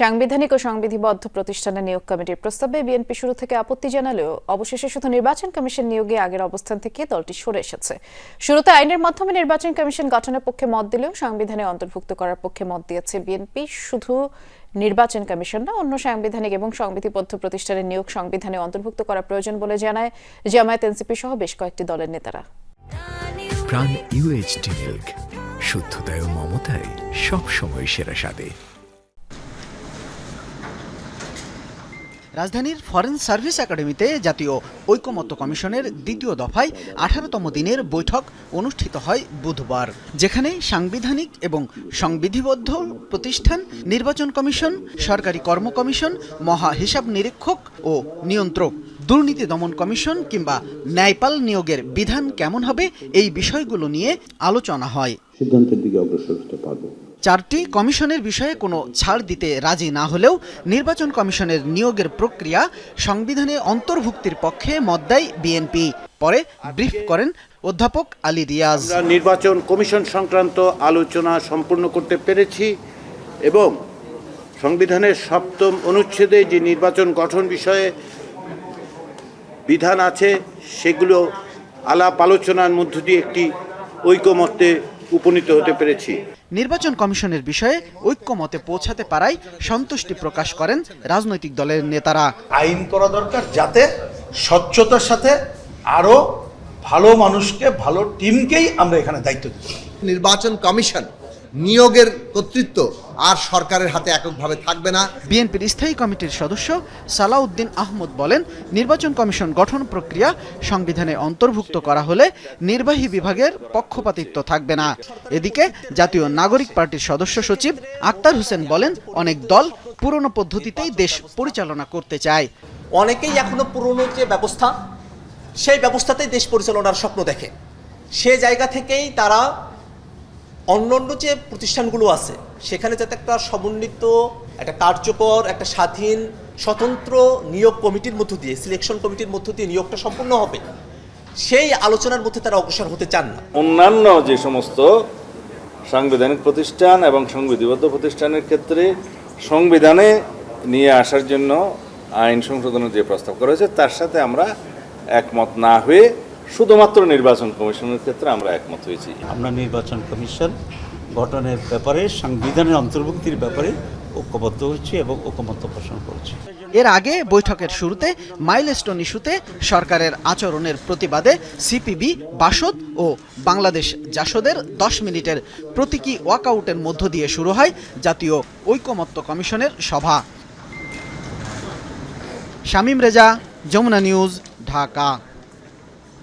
সাংবিধানিক ও সংবিধিবদ্ধ প্রতিষ্ঠানের নিয়োগ কমিটির প্রস্তাবে বিএনপি শুরু থেকে আপত্তি জানালেও অবশেষে শুধু নির্বাচন কমিশন নিয়োগে আগের অবস্থান থেকে দলটি সরে এসেছে। শুরুতে আইনের মাধ্যমে নির্বাচন কমিশন গঠনের পক্ষে মত দিলেও সংবিধানে অন্তর্ভুক্ত করার পক্ষে মত দিয়েছে বিএনপি। শুধু নির্বাচন কমিশন না, অন্য সাংবিধানিক এবং সংবিধিবদ্ধ প্রতিষ্ঠানের নিয়োগ সংবিধানে অন্তর্ভুক্ত করা প্রয়োজন বলে জানায় জামায়াত এনসিপি সহ বেশ কয়েকটি দলের নেতারা। প্রাণ মিল্ক, শুদ্ধতায় ও মমতায় সবসময় সেরা স্বাদে। রাজধানীর ফরেন সার্ভিস একাডেমিতে জাতীয় ঐকমত্য কমিশনের দ্বিতীয় দফায় আঠারোতম দিনের বৈঠক অনুষ্ঠিত হয় বুধবার, যেখানে সাংবিধানিক এবং সংবিধিবদ্ধ প্রতিষ্ঠান, নির্বাচন কমিশন, সরকারি কর্ম কমিশন, মহা হিসাব নিরীক্ষক ও নিয়ন্ত্রক, দুর্নীতি দমন কমিশন কিংবা ন্যায়পাল নিয়োগের বিধান কেমন হবে এই বিষয়গুলো নিয়ে আলোচনা হয়। সিদ্ধান্তের দিকে অগ্রসর হতে চারটি কমিশনের বিষয়ে কোনো ছাড় দিতে রাজি না হলেও নির্বাচন কমিশনের নিয়োগের প্রক্রিয়া সংবিধানে অন্তর্ভুক্তির পক্ষে মত দেয় বিএনপি। পরে ব্রিফ করেন অধ্যাপক আলী রিয়াজ। নির্বাচন কমিশন সংক্রান্ত আলোচনা সম্পূর্ণ করতে পেরেছি এবং সংবিধানের সপ্তম অনুচ্ছেদে যে নির্বাচন গঠন বিষয়ে বিধান আছে, সেগুলো আলাপ আলোচনার মধ্য দিয়ে একটি ঐকমত্যে উপনীত হতে পেরেছি। নির্বাচন কমিশনের বিষয়ে ঐক্যমতে পৌঁছাতে পারায় সন্তুষ্টি প্রকাশ করেন রাজনৈতিক দলের নেতারা। আইন করা দরকার যাতে স্বচ্ছতার সাথে আরও ভালো মানুষকে ভালো টিমকেই আমরা এখানে দায়িত্ব দিচ্ছি নির্বাচন কমিশন নিয়োগের কর্তৃত্ব আর সরকারের হাতে এককভাবে থাকবে না। বিএনপির স্থায়ী কমিটির সদস্য সালাউদ্দিন আহমদ বলেন নির্বাচন কমিশন গঠন প্রক্রিয়া সংবিধানে অন্তর্ভুক্ত করা হলে নির্বাহী বিভাগের পক্ষপাতিত্ব থাকবে না। এদিকে জাতীয় নাগরিক পার্টির সদস্য সচিব আক্তার হোসেন বলেন অনেক দল পুরনো পদ্ধতিতেই দেশ পরিচালনা করতে চায়। অনেকেই এখনও পুরনো যে ব্যবস্থা সেই ব্যবস্থাতেই দেশ পরিচালনার স্বপ্ন দেখে। সে জায়গা থেকেই তারা অন্যান্য যে প্রতিষ্ঠানগুলো আছে, সেখানে যাতে একটা সমন্বিত, একটা কার্যকর, একটা স্বাধীন, স্বতন্ত্র নিয়োগ কমিটির মধ্য দিয়ে সিলেকশন কমিটির মধ্য দিয়ে নিয়োগটা সম্পূর্ণ হবে, সেই আলোচনার মধ্যে তারা অগ্রসর হতে চান না। অন্যান্য যে সমস্ত সাংবিধানিক প্রতিষ্ঠান এবং সংবিধিবদ্ধ প্রতিষ্ঠানের ক্ষেত্রে সংবিধানে নিয়ে আসার জন্য আইন সংশোধনের যে প্রস্তাব করা হয়েছে, তার সাথে আমরা একমত না হয়ে শুধুমাত্র নির্বাচন কমিশনের ক্ষেত্রে আমরা একমত হয়েছি। আমরা নির্বাচন কমিশন গঠনের ব্যাপারে সংবিধানের অন্তর্ভুক্তির ব্যাপারে ঐক্যবদ্ধ হয়েছি এবং ঐক্যমত্য পোষণ করছি। এর আগে বৈঠকের শুরুতে মাইলস্টোন ইস্যুতে সরকারের আচরণের প্রতিবাদে সিপিবি বাসদ ও বাংলাদেশ জাসদের দশ মিনিটের প্রতীকী ওয়াকআউটের মধ্য দিয়ে শুরু হয় জাতীয় ঐকমত্য কমিশনের সভা। শামীম রেজা যমুনা নিউজ ঢাকা।